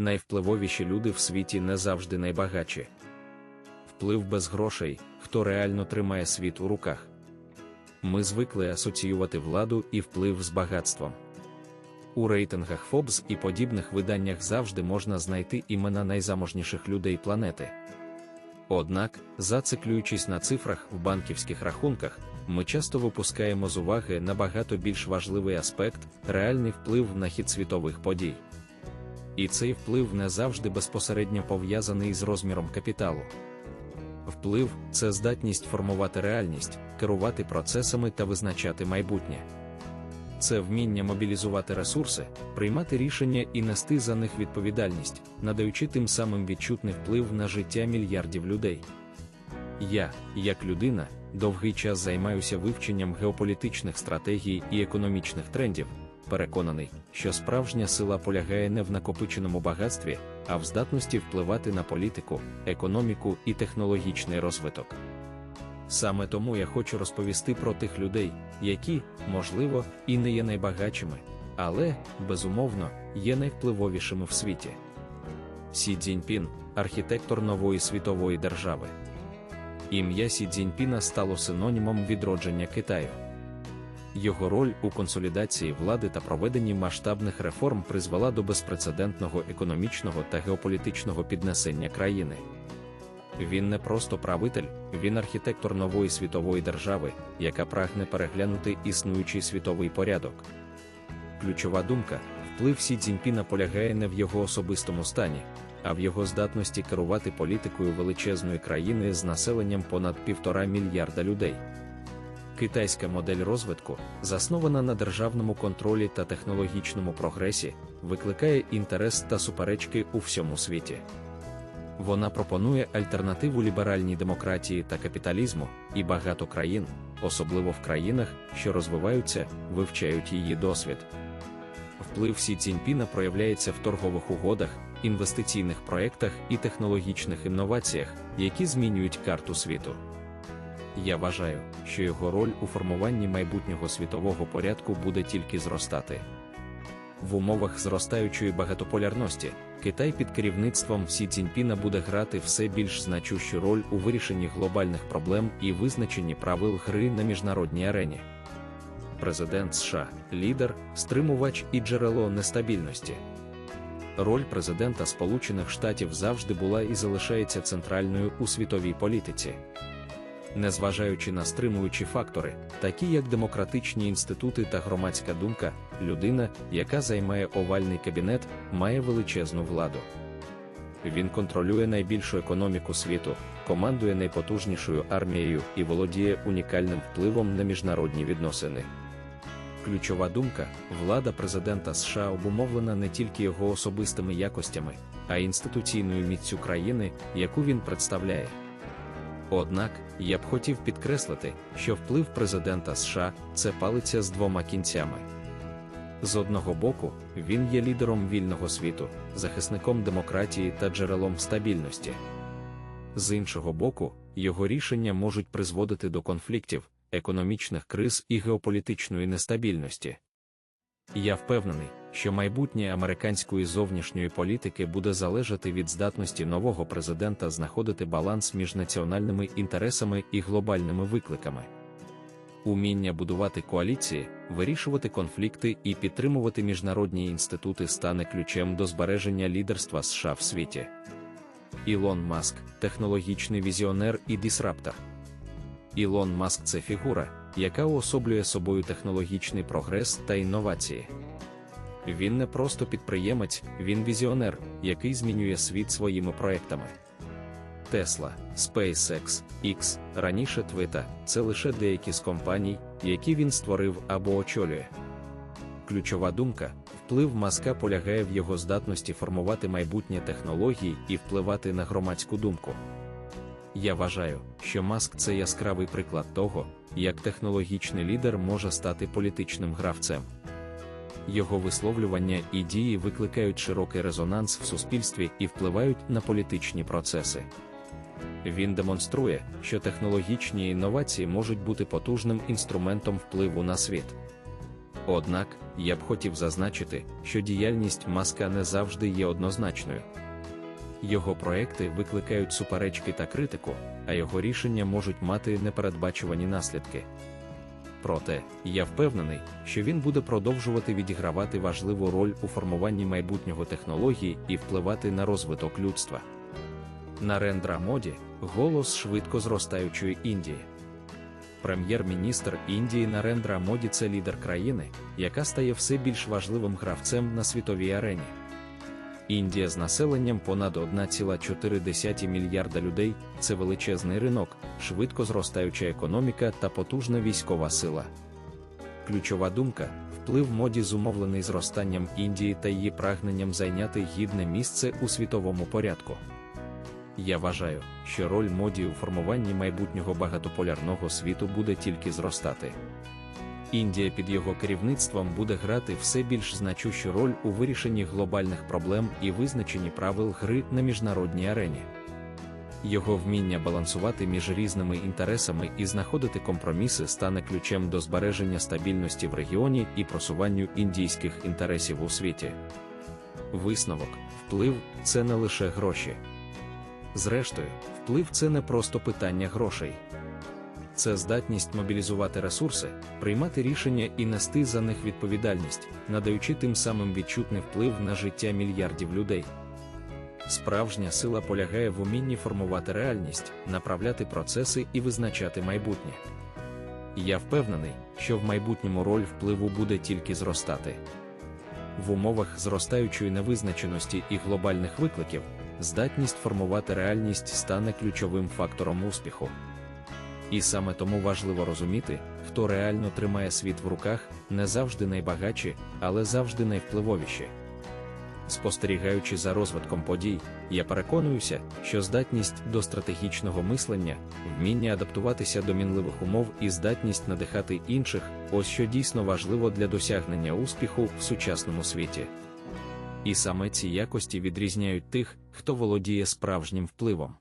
найвпливовіші люди в світі не завжди найбагатші. Вплив без грошей, хто реально тримає світ у руках. Ми звикли асоціювати владу і вплив з багатством. У рейтингах Forbes і подібних виданнях завжди можна знайти імена найзаможніших людей планети. Однак, зациклюючись на цифрах в банківських рахунках, ми часто випускаємо з уваги набагато більш важливий аспект реальний вплив на хід світових подій. І цей вплив не завжди безпосередньо пов'язаний з розміром капіталу. Вплив це здатність формувати реальність, керувати процесами та визначати майбутнє. Це вміння мобілізувати ресурси, приймати рішення і нести за них відповідальність, надаючи тим самим відчутний вплив на життя мільярдів людей. Я, як людина, довгий час займаюся вивченням геополітичних стратегій і економічних трендів, переконаний, що справжня сила полягає не в накопиченому багатстві, а в здатності впливати на політику, економіку і технологічний розвиток. Саме тому я хочу розповісти про тих людей, які, можливо, і не є найбагатшими, але, безумовно, є найвпливовішими в світі. Сі Цзіньпін – архітектор нової світової держави. Ім'я Сі Цзіньпіна стало синонімом відродження Китаю. Його роль у консолідації влади та проведенні масштабних реформ призвела до безпрецедентного економічного та геополітичного піднесення країни. Він не просто правитель, він архітектор нової світової держави, яка прагне переглянути існуючий світовий порядок. Ключова думка вплив Сі Цзіньпіна полягає не в його особистому стані, а в його здатності керувати політикою величезної країни з населенням понад півтора мільярда людей. Китайська модель розвитку, заснована на державному контролі та технологічному прогресі, викликає інтерес та суперечки у всьому світі. Вона пропонує альтернативу ліберальній демократії та капіталізму, і багато країн, особливо в країнах, що розвиваються, вивчають її досвід. Вплив Сі Ціньпіна проявляється в торгових угодах, інвестиційних проєктах і технологічних інноваціях, які змінюють карту світу. Я вважаю, що його роль у формуванні майбутнього світового порядку буде тільки зростати. В умовах зростаючої багатополярності Китай під керівництвом Сі Ціньпіна буде грати все більш значущу роль у вирішенні глобальних проблем і визначенні правил гри на міжнародній арені. Президент США лідер, стримувач і джерело нестабільності. Роль президента Сполучених Штатів завжди була і залишається центральною у світовій політиці незважаючи на стримуючі фактори, такі як демократичні інститути та громадська думка, людина, яка займає овальний кабінет, має величезну владу. Він контролює найбільшу економіку світу, командує найпотужнішою армією і володіє унікальним впливом на міжнародні відносини. Ключова думка, влада президента США обумовлена не тільки його особистими якостями, а й інституційною міцю країни, яку він представляє. Однак, я б хотів підкреслити, що вплив президента США це палиця з двома кінцями. З одного боку, він є лідером вільного світу, захисником демократії та джерелом стабільності. З іншого боку, його рішення можуть призводити до конфліктів, економічних криз і геополітичної нестабільності. Я впевнений, що майбутнє американської зовнішньої політики буде залежати від здатності нового президента знаходити баланс між національними інтересами і глобальними викликами. Уміння будувати коаліції, вирішувати конфлікти і підтримувати міжнародні інститути стане ключем до збереження лідерства США в світі. Ілон Маск технологічний візіонер і дисраптор. Ілон Маск це фігура, яка уособлює собою технологічний прогрес та інновації. Він не просто підприємець, він візіонер, який змінює світ своїми проектами. Tesla, SpaceX, X, раніше Twitter – це лише деякі з компаній, які він створив або очолює. Ключова думка вплив маска полягає в його здатності формувати майбутнє технології і впливати на громадську думку. Я вважаю, що маск це яскравий приклад того, як технологічний лідер може стати політичним гравцем. Його висловлювання і дії викликають широкий резонанс в суспільстві і впливають на політичні процеси. Він демонструє, що технологічні інновації можуть бути потужним інструментом впливу на світ. Однак, я б хотів зазначити, що діяльність маска не завжди є однозначною. Його проекти викликають суперечки та критику, а його рішення можуть мати непередбачувані наслідки. Проте, я впевнений, що він буде продовжувати відігравати важливу роль у формуванні майбутнього технологій і впливати на розвиток людства. Нарендра Моді голос швидко зростаючої Індії. Прем'єр-міністр Індії Нарендра Моді це лідер країни, яка стає все більш важливим гравцем на світовій арені. Індія з населенням понад 1,4 мільярда людей це величезний ринок, швидко зростаюча економіка та потужна військова сила. Ключова думка вплив моді зумовлений зростанням Індії та її прагненням зайняти гідне місце у світовому порядку. Я вважаю, що роль моді у формуванні майбутнього багатополярного світу буде тільки зростати. Індія під його керівництвом буде грати все більш значущу роль у вирішенні глобальних проблем і визначенні правил гри на міжнародній арені. Його вміння балансувати між різними інтересами і знаходити компроміси стане ключем до збереження стабільності в регіоні і просуванню індійських інтересів у світі. Висновок, вплив це не лише гроші. Зрештою, вплив це не просто питання грошей. Це здатність мобілізувати ресурси, приймати рішення і нести за них відповідальність, надаючи тим самим відчутний вплив на життя мільярдів людей. Справжня сила полягає в умінні формувати реальність, направляти процеси і визначати майбутнє. Я впевнений, що в майбутньому роль впливу буде тільки зростати. В умовах зростаючої невизначеності і глобальних викликів здатність формувати реальність стане ключовим фактором успіху. І саме тому важливо розуміти, хто реально тримає світ в руках, не завжди найбагатші, але завжди найвпливовіші. Спостерігаючи за розвитком подій, я переконуюся, що здатність до стратегічного мислення, вміння адаптуватися до мінливих умов і здатність надихати інших ось що дійсно важливо для досягнення успіху в сучасному світі. І саме ці якості відрізняють тих, хто володіє справжнім впливом.